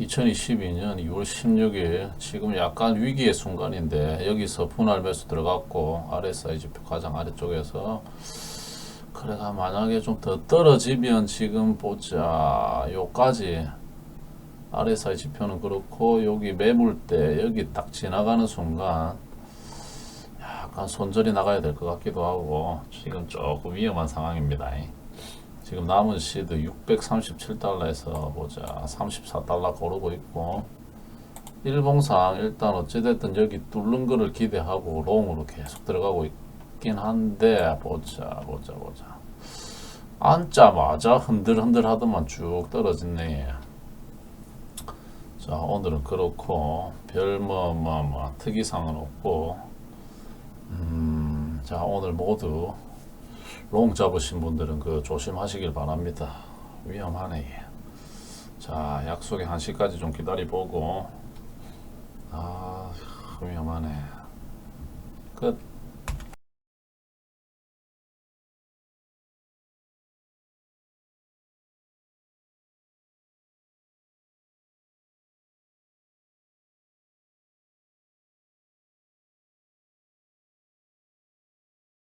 2022년 2월 16일 지금 약간 위기의 순간인데 여기서 분할 매수 들어갔고 RSI 지표 가장 아래쪽에서 그래가 만약에 좀 더 떨어지면 지금 보자 요까지 RSI 지표는 그렇고 여기 매물대 여기 딱 지나가는 순간 약간 손절이 나가야 될 것 같기도 하고 지금 조금 위험한 상황입니다. 지금 남은 시드 637달러에서 보자. 34달러 고르고 있고. 일봉상 일단 어찌됐든 여기 뚫는 거를 기대하고 롱으로 계속 들어가고 있긴 한데 보자 보자 보자. 앉자마자 흔들흔들 하더만 쭉 떨어졌네. 자 오늘은 그렇고 별뭐뭐뭐 특이사항은 없고. 음, 자 오늘 모두 롱 잡으신 분들은 그 조심하시길 바랍니다. 위험하네. 자, 약속의 1시까지 좀 기다려 보고 아, 위험하네. 끝.